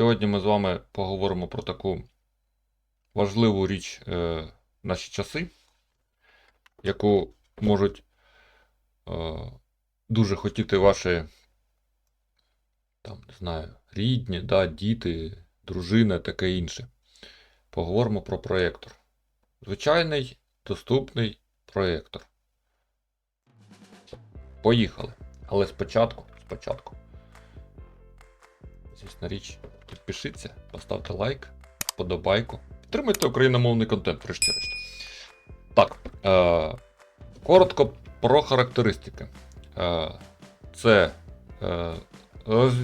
Сьогодні ми з вами поговоримо про таку важливу річ е, наші часи, яку можуть е, дуже хотіти ваші там, не знаю, рідні, да, діти, дружина, таке інше. Поговоримо про проєктор. Звичайний доступний проєктор. Поїхали. Але спочатку, спочатку. Звісно річ, підпишіться, поставте лайк, подобайку. Підтримайте україномовний контент, врешті-решт. Так. Е- коротко про характеристики. Е- це е-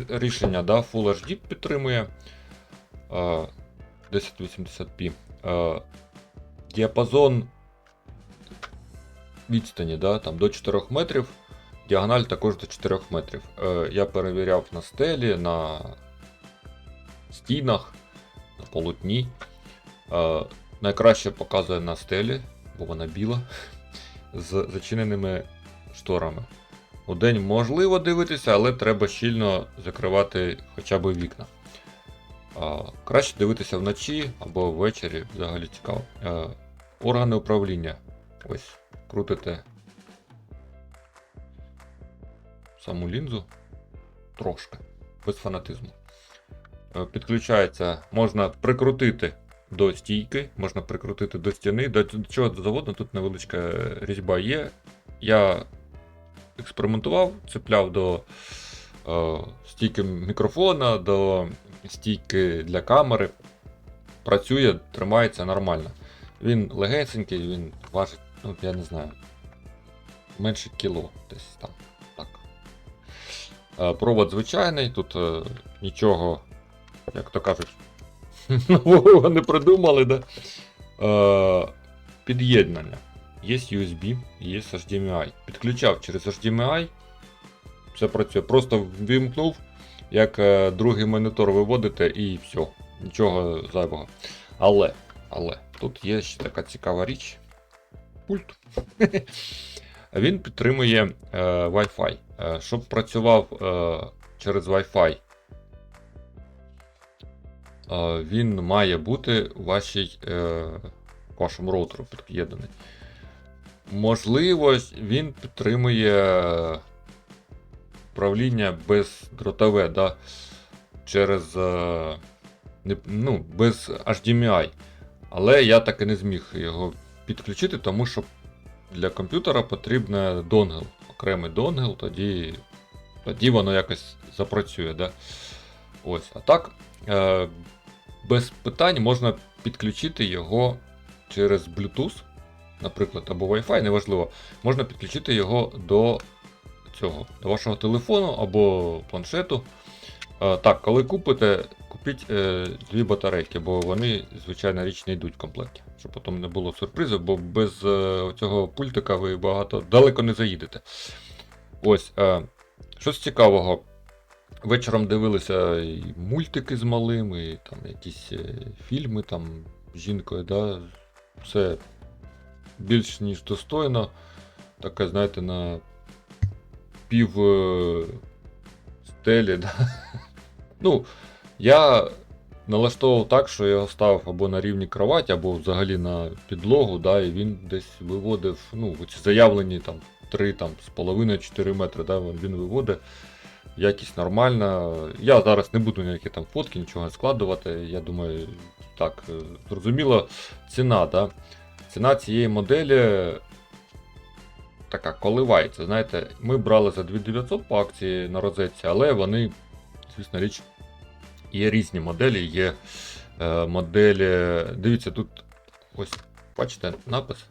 рішення да, Full HD підтримує е- 1080p. Е- діапазон відстані да, там, до 4 метрів. Діагональ також до 4 метрів. Е, я перевіряв на стелі, на стінах, на полотні. Е, найкраще показує на стелі, бо вона біла, з зачиненими шторами. У день можливо дивитися, але треба щільно закривати хоча б вікна. Е, краще дивитися вночі або ввечері, взагалі цікаво. Е, органи управління. Ось, крутите саму лінзу трошки, без фанатизму. Е, Підключається, можна прикрутити до стійки, можна прикрутити до стіни, до чого завгодно, тут невеличка різьба є. Я експериментував, цепляв до е, стійки мікрофона, до стійки для камери. Працює, тримається нормально. Він легесенький, він важить, ну, я не знаю, менше кіло десь там. Так. Е, Провод звичайний, тут е, нічого, як то кажуть, нового не придумали, да? Е, Під'єднання. Є USB, є HDMI. Підключав через HDMI. Все працює. Просто вимкнув, як е, другий монітор виводите і все. Нічого зайвого. Але, але, тут є ще така цікава річ. Пульт. Він підтримує е, Wi-Fi. Е, щоб працював е, через Wi-Fi, він має бути у вашій, е, вашому роутеру під'єднаний. Можливо, він підтримує управління бездротове, да, через е, ну, без HDMI. Але я так і не зміг його підключити, тому що для комп'ютера потрібен донгл, окремий донгл, тоді, тоді воно якось запрацює. Да? Ось, а так, без питань можна підключити його через Bluetooth, наприклад, або Wi-Fi, неважливо. Можна підключити його до цього, до вашого телефону або планшету. Е, так, коли купите, купіть е, дві батарейки, бо вони, звичайно, річ не йдуть в комплекті. Щоб потім не було сюрпризів, бо без е, цього пультика ви багато далеко не заїдете. Ось, е, щось цікавого. Вечором дивилися і мультики з малим, і там якісь е, фільми там з жінкою, да? все більш ніж достойно. Таке, знаєте, на пів е, стелі. Да? Ну, я налаштовував так, що його ставив або на рівні кроваті, або взагалі на підлогу, да, і він десь виводив, ну, ці заявлені там 3 там, з половиною 4 метри, да, він виводить. Якість нормальна. Я зараз не буду ніякі там фотки, нічого складувати. Я думаю, так, е, зрозуміло, ціна, да. Ціна цієї моделі така коливається. Знаєте, ми брали за 2900 по акції на розетці, але вони, звісно річ, є різні моделі. Є е, моделі. Дивіться, тут ось, бачите, напис.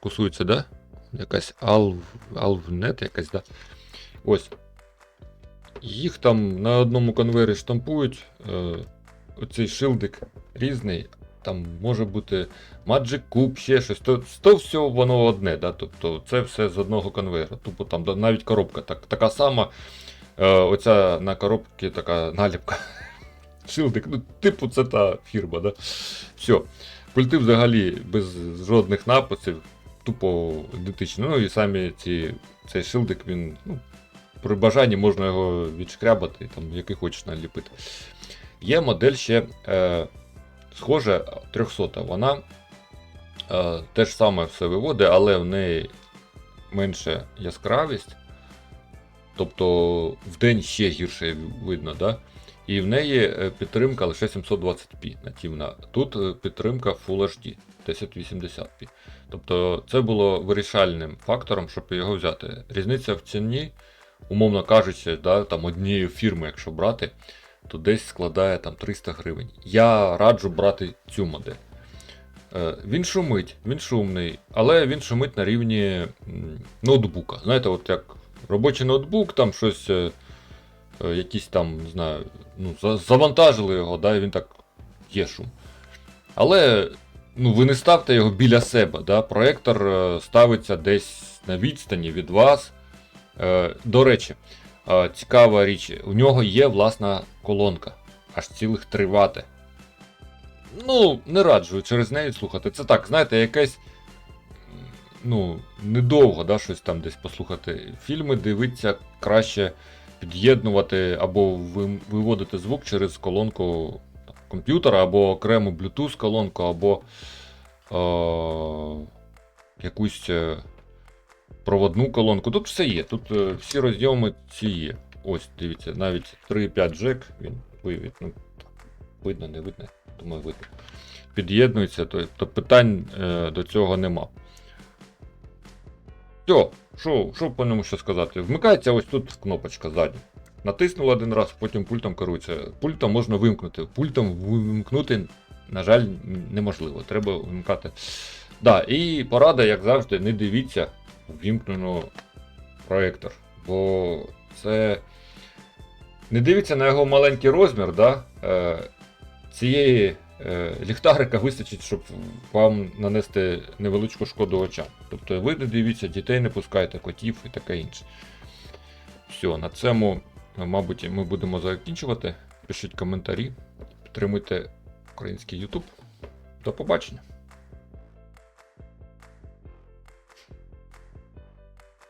Кусується, да? Якась Alv, Alvnet якась, да? Ось. Їх там на одному конвейері штампують. Е, оцей шилдик різний. Там може бути Magic Cube, ще щось. То, то все воно одне, да? тобто це все з одного конвейера. Тупо там навіть коробка так, така сама. Е, оця на коробці така наліпка. Шилдик, ну, типу, це та фірма, да? Все. Пульти взагалі без жодних написів, тупо ідентичні. Ну і самі ці, цей шилдик, він, ну, при бажанні можна його відшкрябати, там, який хочеш наліпити. Є модель ще е, схожа 300. Вона е, те саме все виводить, але в неї менше яскравість. Тобто в день ще гірше видно, да? І в неї е, підтримка лише 720p нативна. Тут е, підтримка Full HD 1080p. Тобто це було вирішальним фактором, щоб його взяти. Різниця в ціні, умовно кажучи, да, там однієї фірми, якщо брати, то десь складає там 300 гривень. Я раджу брати цю модель. Е, Він шумить, він шумний, але він шумить на рівні ноутбука. Знаєте, от як робочий ноутбук, там щось, е, е, якісь там, не знаю, ну, завантажили його, да, і він так є шум. Але ну, ви не ставте його біля себе. Да? Проектор ставиться десь на відстані від вас. Е, До речі, е, цікава річ, у нього є власна колонка, аж цілих 3 Вт. Ну, не раджу через неї слухати. Це так, знаєте, якесь. Ну, недовго, да, щось там десь послухати. Фільми дивиться краще під'єднувати або виводити звук через колонку там, комп'ютера, або окрему Bluetooth колонку, або е- якусь е, проводну колонку. Тут все є. Тут е, всі розйоми ці є. Ось, дивіться, навіть 3.5 джек, він вивід. Ну, видно, не видно, думаю, видно. Під'єднується, то, то питань е, до цього нема. Все, що, що по ньому ще сказати? Вмикається ось тут кнопочка ззаді. Натиснули один раз, потім пультом керується. Пультом можна вимкнути. Пультом вимкнути, на жаль, неможливо. Треба вимкати. Да, і порада, як завжди, не дивіться ввімкнено проєктор. Бо це. Не дивіться на його маленький розмір, да? е, цієї е, ліхтарика вистачить, щоб вам нанести невеличку шкоду очам. Тобто ви не дивіться, дітей не пускайте, котів і таке інше. Все, на цьому, мабуть, ми будемо закінчувати. Пишіть коментарі, підтримуйте український YouTube. До побачення!